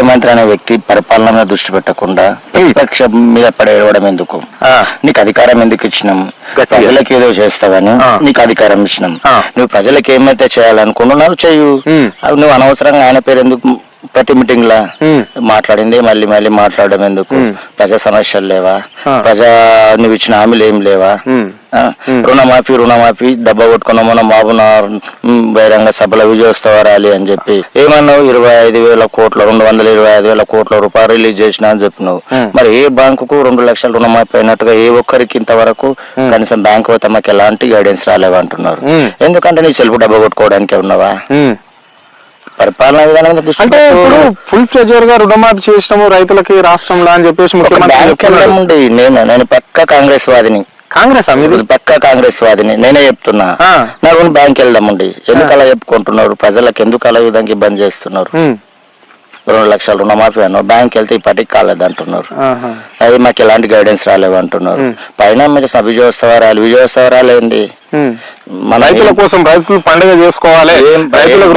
ముఖ్యమంత్రి అనే వ్యక్తి పరిపాలన మీద దృష్టి పెట్టకుండా ప్రతిపక్షం మీద పడేయడం ఎందుకు. నీకు అధికారం ఎందుకు ఇచ్చినాం. ప్రజలకు ఏదో చేస్తావని. నీకు అధికారం ఇచ్చినాం. నువ్వు ప్రజలకు ఏమైతే చేయాలనుకుంటున్నావు చెయ్యు నువ్వు అనవసరంగా ఆయన పేరు ఎందుకు ప్రతి మీటింగ్ లా. మాట్లాడింది మళ్ళీ మళ్ళీ మాట్లాడడం ఎందుకు. ప్రజా సమస్యలు లేవా. ప్రజా నువ్వు ఇచ్చిన హామీలు ఏం లేవా రుణమాఫీ రుణమాఫీ దెబ్బ కొట్టుకున్న మన బాబున ఉమ్, బహిరంగ సభలో విజయోత్సవ ర్యాలీ అని చెప్పి. ఏమన్నావు? ఇరవై ఐదు వేల కోట్ల రెండు వందల ఇరవై ఐదు వేల కోట్ల రూపాయలు రిలీజ్ చేసిన అని చెప్పినావు. మరి ఏ బ్యాంకుకు రెండు లక్షల రుణమాఫీ అయినట్టుగా ఏ ఒక్కరికి ఇంతవరకు కనీసం బ్యాంకు తమకు ఎలాంటి గైడెన్స్ రాలేవంటున్నారు. ఎందుకంటే నీ సెల్ఫ్ డబ్బు కొట్టుకోవడానికి ఉన్నావా. పరిపాలన విధానం అంటే. ఇప్పుడు ఫుల్ ప్రెజర్గా రుణమాఫీ చేసినాము రైతులకి రాష్ట్రంలో అని చెప్పేసి నేను నేను పక్క కాంగ్రెస్ వాదిని. కాంగ్రెస్ మీరు పక్క కాంగ్రెస్ వాదిని నేనే చెప్తున్నా. నాకు బ్యాంక్ వెళ్దామండి ఎందుకు అలా చెప్పుకుంటున్నారు? ప్రజలకు ఎందుకు అలా ఈ విధంగా ఇబ్బంది చేస్తున్నారు. రెండు లక్షల రుణమాఫీ అన్నారు. బ్యాంక్ వెళ్తే ఇప్పటికి కాలేదు అంటున్నారు. అది మాకు ఎలాంటి గైడెన్స్ రాలేవు అంటున్నారు. పైన మీరు విజయోత్సవాలు ఏంటి ఉమ్. మన రైతుల కోసం రైతులు పండుగ చేసుకోవాలి. రైతులకు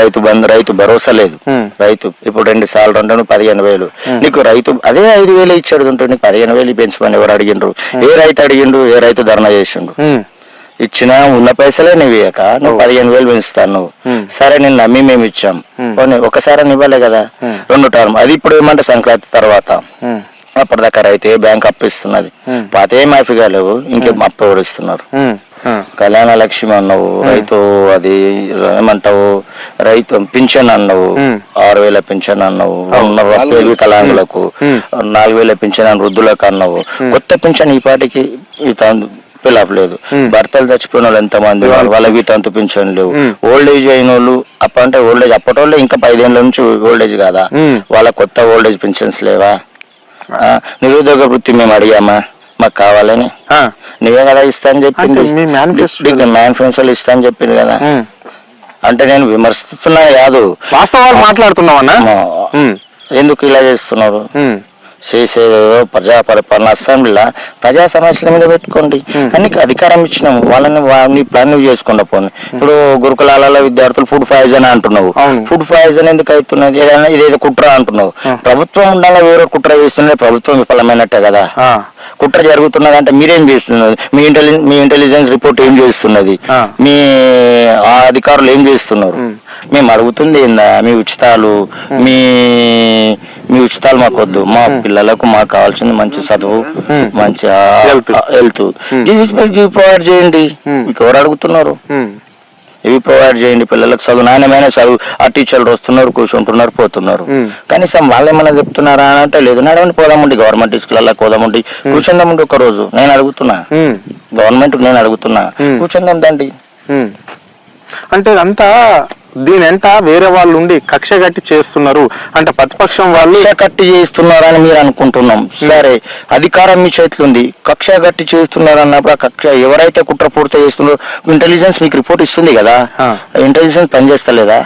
రైతు బంధు రైతు భరోసా లేదు. రైతు ఇప్పుడు రెండు సార్లు రెండు పదిహేను వేలు. నీకు రైతు అదే ఐదు వేలు ఇచ్చాడు ఉంటుంది నీకు పదిహేను వేలు పెంచమని ఎవరు అడిగిండ్రు? ఏ రైతు అడిగిండు ఏ రైతు ధర్నా చేసిండు. ఇచ్చిన ఉన్న పైసలే నువ్వు ఇయ్యక నువ్వు పదిహేను వేలు పెంచుతాను నువ్వు. సరే నేను నమ్మి మేము ఇచ్చాం. ఒకసారి అని ఇవ్వలే కదా. రెండు టర్మ్. అది ఇప్పుడు ఏమంటే సంక్రాంతి తర్వాత. అప్పటిదాకా రైతు బ్యాంక్ అప్పు ఇస్తున్నది. పాత ఏ మాఫీ కాలేవు ఇంకేం అప్పు ఎవరు ఇస్తున్నారు ఉమ్. ఉమ్. కళ్యాణ లక్ష్మి అన్నావు రైతు అది ఏమంటావు రైతు పింఛన్ అన్నావు. ఆరు వేల పింఛన్ అన్నావు వికలాంగులకు ఉమ్. నాలుగు వేల పింఛన్ అని వృద్ధులకు అన్నావు కొత్త పింఛన్ ఈ పాటికి ఈ పిలప్ లేదు. భర్తలు చచ్చిపోయిన వాళ్ళు ఎంతమంది? వాళ్ళకి తంతు పింఛన్ లేవు. ఓల్డ్ ఏజ్ అయిన వాళ్ళు అప్ప అంటే ఓల్డ్ ఏజ్ అప్పటి ఇంకా పదిహేనుల నుంచి ఓల్డ్ ఏజ్ కాదా. వాళ్ళ కొత్త ఓల్డ్ ఏజ్ పెన్షన్స్ లేవా నిరుద్యోగ వృత్తి మేము అడిగామా? మాకు కావాలని. నువ్వే కదా ఇస్తా అని చెప్పింది మేనిఫెస్టోలో ఇస్తా అని చెప్పింది కదా. అంటే నేను విమర్శిస్తున్నా కాదు. వాస్తవాలు మాట్లాడుతున్నావన్నా? మా- ఉమ్. ఎందుకు ఇలా చేస్తున్నారు? చేసేదో ప్రజా పరిపాలన అసెంబ్లీలో ప్రజా సమస్యల మీద పెట్టుకోండి. కానీ అధికారం ఇచ్చినాము వాళ్ళని వాళ్ళని ప్లాన్ చేసుకుండా పోనీ. ఇప్పుడు గురుకులాలలో విద్యార్థులు ఫుడ్ పాయిజన్ అంటున్నావు. ఫుడ్ పాయిజన్ ఎందుకు అవుతున్నది? ఏదైనా ఇదేదో కుట్ర అంటున్నావు. ప్రభుత్వం ఉండాలా వేరే కుట్ర చేస్తున్నది? ప్రభుత్వం విఫలమైనట్టే కదా. కుట్ర జరుగుతున్నది అంటే మీరేం చేస్తున్నది? మీ ఇంటెలి మీ ఇంటెలిజెన్స్ రిపోర్ట్ ఏం చేస్తున్నది. మీ ఆ అధికారులు ఏం చేస్తున్నారు? మేము అడుగుతుంది ఏందా? మీ ఉచితాలు మీ మీ ఉచితాలు మాకు వద్దు మా పిల్లలకు మాకు కావాల్సింది మంచి చదువు మంచి. హెల్త్ ఇవి ప్రొవైడ్ చేయండి. మీకు ఎవరు అడుగుతున్నారు. ఇవి ప్రొవైడ్ చేయండి. పిల్లలకు చదువు. నాణ్యమైన చదువు. ఆ టీచర్లు వస్తున్నారు కూర్చుంటున్నారు పోతున్నారు. కనీసం వాళ్ళు ఏమన్నా చెప్తున్నారా అని అంటే లేదు. నడవండి పోదామండి. గవర్నమెంట్ స్కూళ్ళల్లో పోదామండి. కూర్చుందామండి ఒక రోజు నేను అడుగుతున్నా. గవర్నమెంట్ నేను అడుగుతున్నా. కూర్చుందాం దండి ఉమ్. అంటే ఇదంతా దీని వెంట వేరే వాళ్ళు ఉండి కక్ష కట్టి చేస్తున్నారు. అంటే ప్రతిపక్షం వాళ్ళు కక్ష కట్టి చేస్తున్నారని మీరు అనుకుంటున్నాం. సరే అధికారం మీ చేతిలో ఉంది. కక్ష కట్టి చేస్తున్నారు అన్నప్పుడు ఆ కక్ష ఎవరైతే కుట్ర పూర్తి చేస్తున్నారో ఇంటెలిజెన్స్ మీకు రిపోర్ట్ ఇస్తుంది కదా. ఇంటెలిజెన్స్ పనిచేస్తలేదా.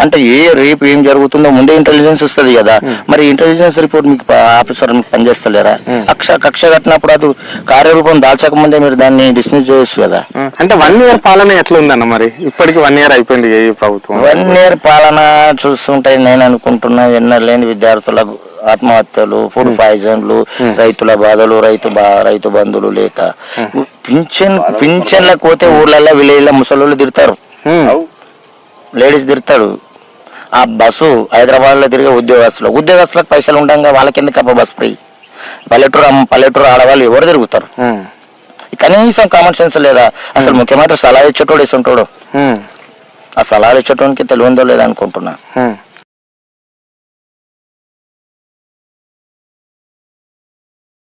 అంటే ఏ రేపు ఏం జరుగుతుందో ముందే ఇంటెలిజెన్స్ వస్తుంది కదా? మరి ఇంటెలిజెన్స్ రిపోర్ట్ మీకు ఆఫీసర్ మీకు పనిచేస్తలేరా? కక్ష కక్ష కట్టినప్పుడు అది కార్యరూపం దాల్చక ముందే మీరు దాన్ని డిస్మిస్ చేయొచ్చు కదా. అంటే వన్ ఇయర్ పాలన ఎట్లా ఉందన్న మరి? ఇప్పటికి వన్ ఇయర్ అయిపోయింది ఏ ప్రభుత్వం. వన్ ఇయర్ పాలన చూస్తుంటే నేను అనుకుంటున్నా ఎన్నలేని విద్యార్థులకు ఆత్మహత్యలు ఫుడ్ పాయిజన్లు రైతుల బాధలు రైతు బా రైతు బంధువులు లేక పింఛన్ పింఛన్లకు పోతే ఊర్లలో విలేజ్లో ముసలోళ్ళు తిడతారు. లేడీస్ తిడతారు. ఆ బస్సు హైదరాబాద్లో తిరిగే ఉద్యోగస్తులు ఉద్యోగస్తులకు పైసలు ఉండగా వాళ్ళకి ఎందుకు అప్ప బస్ ఫ్రీ? పల్లెటూరు అమ్మ పల్లెటూరు ఆడవాళ్ళు ఎవరు తిరుగుతారు. కనీసం కామన్ సెన్స్ లేదా? అసలు ముఖ్యమంత్రి సలహా ఇచ్చేటోడు ఇస్తుంటాడు. ఆ సలహాలు ఇచ్చేటోనికి తెలివిందో లేదనుకుంటున్నా